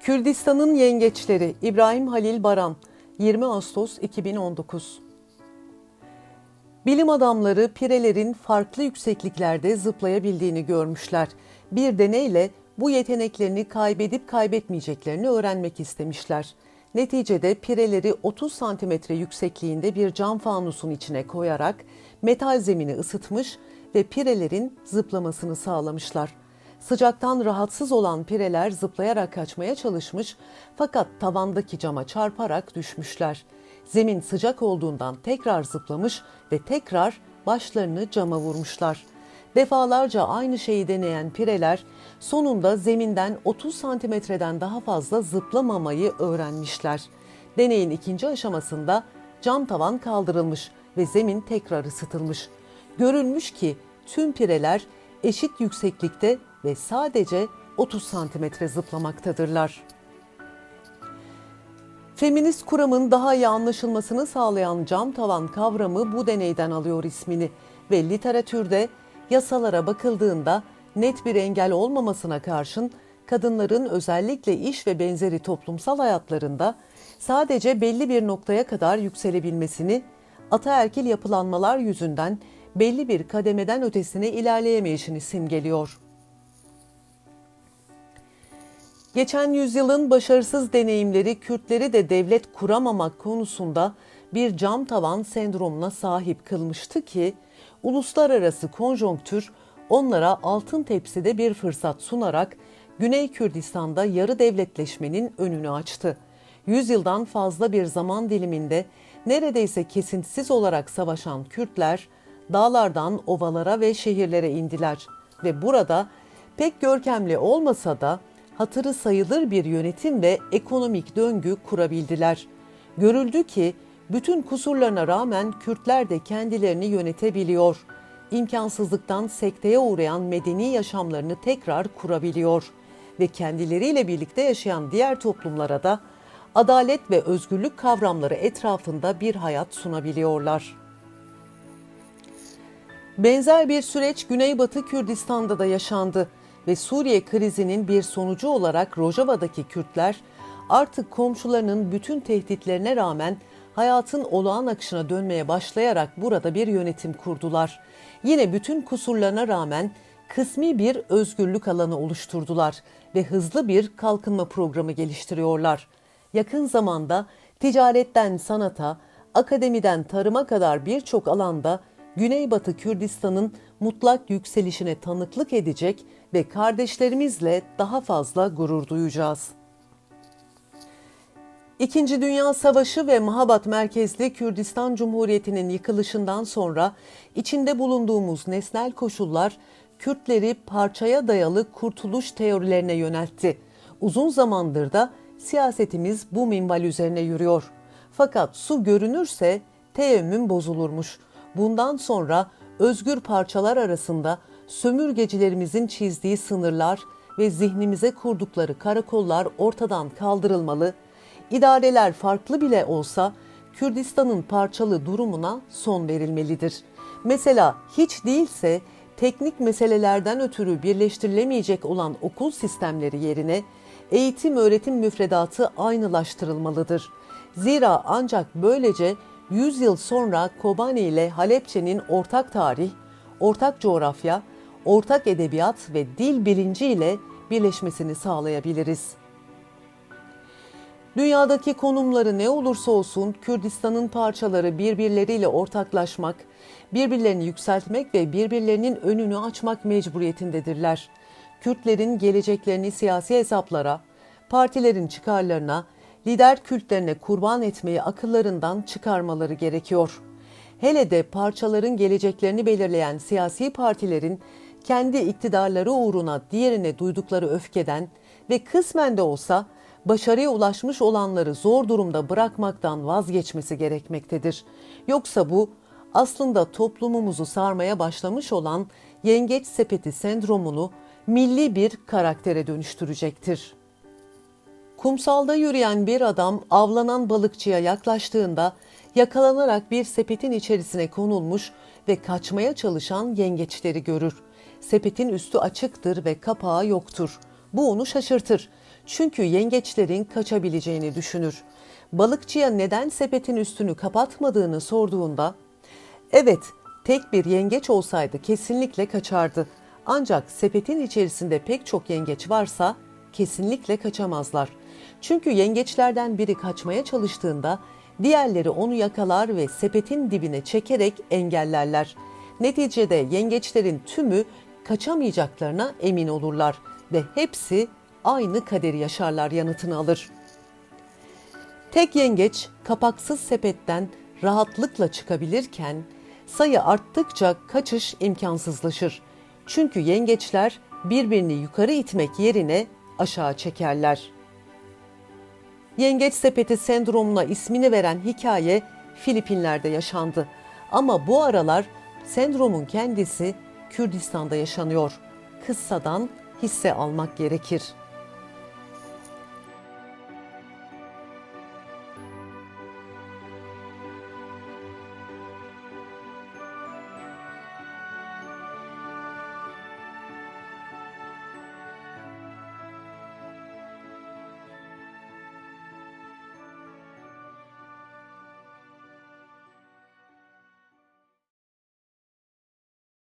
Kürdistan'ın yengeçleri İbrahim Halil Baran 20 Ağustos 2019 Bilim adamları pirelerin farklı yüksekliklerde zıplayabildiğini görmüşler. Bir deneyle bu yeteneklerini kaybedip kaybetmeyeceklerini öğrenmek istemişler. Neticede pireleri 30 santimetre yüksekliğinde bir cam fanusun içine koyarak metal zemini ısıtmış ve pirelerin zıplamasını sağlamışlar. Sıcaktan rahatsız olan pireler zıplayarak kaçmaya çalışmış fakat tavandaki cama çarparak düşmüşler. Zemin sıcak olduğundan tekrar zıplamış ve tekrar başlarını cama vurmuşlar. Defalarca aynı şeyi deneyen pireler sonunda zeminden 30 santimetreden daha fazla zıplamamayı öğrenmişler. Deneyin ikinci aşamasında cam tavan kaldırılmış ve zemin tekrar ısıtılmış. Görülmüş ki tüm pireler eşit yükseklikte ve sadece 30 santimetre zıplamaktadırlar. Feminist kuramın daha iyi anlaşılmasını sağlayan cam tavan kavramı bu deneyden alıyor ismini ve literatürde yasalara bakıldığında net bir engel olmamasına karşın kadınların özellikle iş ve benzeri toplumsal hayatlarında sadece belli bir noktaya kadar yükselebilmesini, ataerkil yapılanmalar yüzünden belli bir kademeden ötesine ilerleyemeyişini simgeliyor. Geçen yüzyılın başarısız deneyimleri Kürtleri de devlet kuramamak konusunda bir cam tavan sendromuna sahip kılmıştı ki uluslararası konjonktür onlara altın tepside bir fırsat sunarak Güney Kürdistan'da yarı devletleşmenin önünü açtı. Yüzyıldan fazla bir zaman diliminde neredeyse kesintisiz olarak savaşan Kürtler dağlardan ovalara ve şehirlere indiler ve burada pek görkemli olmasa da hatırı sayılır bir yönetim ve ekonomik döngü kurabildiler. Görüldü ki bütün kusurlarına rağmen Kürtler de kendilerini yönetebiliyor. İmkansızlıktan sekteye uğrayan medeni yaşamlarını tekrar kurabiliyor ve kendileriyle birlikte yaşayan diğer toplumlara da adalet ve özgürlük kavramları etrafında bir hayat sunabiliyorlar. Benzer bir süreç Güneybatı Kürdistan'da da yaşandı ve Suriye krizinin bir sonucu olarak Rojava'daki Kürtler artık komşularının bütün tehditlerine rağmen hayatın olağan akışına dönmeye başlayarak burada bir yönetim kurdular. Yine bütün kusurlarına rağmen kısmi bir özgürlük alanı oluşturdular ve hızlı bir kalkınma programı geliştiriyorlar. Yakın zamanda ticaretten sanata, akademiden tarıma kadar birçok alanda Güneybatı Kürdistan'ın mutlak yükselişine tanıklık edecek ve kardeşlerimizle daha fazla gurur duyacağız. İkinci Dünya Savaşı ve Mahabat merkezli Kürdistan Cumhuriyeti'nin yıkılışından sonra içinde bulunduğumuz nesnel koşullar Kürtleri parçaya dayalı kurtuluş teorilerine yöneltti. Uzun zamandır da siyasetimiz bu minval üzerine yürüyor. Fakat su görünürse teyemmüm bozulurmuş. Bundan sonra özgür parçalar arasında sömürgecilerimizin çizdiği sınırlar ve zihnimize kurdukları karakollar ortadan kaldırılmalı. İdareler farklı bile olsa Kürdistan'ın parçalı durumuna son verilmelidir. Mesela hiç değilse teknik meselelerden ötürü birleştirilemeyecek olan okul sistemleri yerine eğitim öğretim müfredatı aynılaştırılmalıdır. Zira ancak böylece 100 yıl sonra Kobani ile Halepçe'nin ortak tarih, ortak coğrafya, ortak edebiyat ve dil bilinci ile birleşmesini sağlayabiliriz. Dünyadaki konumları ne olursa olsun Kürdistan'ın parçaları birbirleriyle ortaklaşmak, birbirlerini yükseltmek ve birbirlerinin önünü açmak mecburiyetindedirler. Kürtlerin geleceklerini siyasi hesaplara, partilerin çıkarlarına, lider kültlerine kurban etmeyi akıllarından çıkarmaları gerekiyor. Hele de parçaların geleceklerini belirleyen siyasi partilerin kendi iktidarları uğruna diğerine duydukları öfkeden ve kısmen de olsa başarıya ulaşmış olanları zor durumda bırakmaktan vazgeçmesi gerekmektedir. Yoksa bu aslında toplumumuzu sarmaya başlamış olan yengeç sepeti sendromunu milli bir karaktere dönüştürecektir. Kumsalda yürüyen bir adam avlanan balıkçıya yaklaştığında yakalanarak bir sepetin içerisine konulmuş ve kaçmaya çalışan yengeçleri görür. Sepetin üstü açıktır ve kapağı yoktur. Bu onu şaşırtır. Çünkü yengeçlerin kaçabileceğini düşünür. Balıkçıya neden sepetin üstünü kapatmadığını sorduğunda, evet tek bir yengeç olsaydı kesinlikle kaçardı. Ancak sepetin içerisinde pek çok yengeç varsa kesinlikle kaçamazlar. Çünkü yengeçlerden biri kaçmaya çalıştığında diğerleri onu yakalar ve sepetin dibine çekerek engellerler. Neticede yengeçlerin tümü kaçamayacaklarına emin olurlar ve hepsi aynı kaderi yaşarlar yanıtını alır. Tek yengeç kapaksız sepetten rahatlıkla çıkabilirken sayı arttıkça kaçış imkansızlaşır. Çünkü yengeçler birbirini yukarı itmek yerine aşağı çekerler. Yengeç sepeti sendromuna ismini veren hikaye Filipinler'de yaşandı. Ama bu aralar sendromun kendisi Kürdistan'da yaşanıyor. Kıssadan hisse almak gerekir.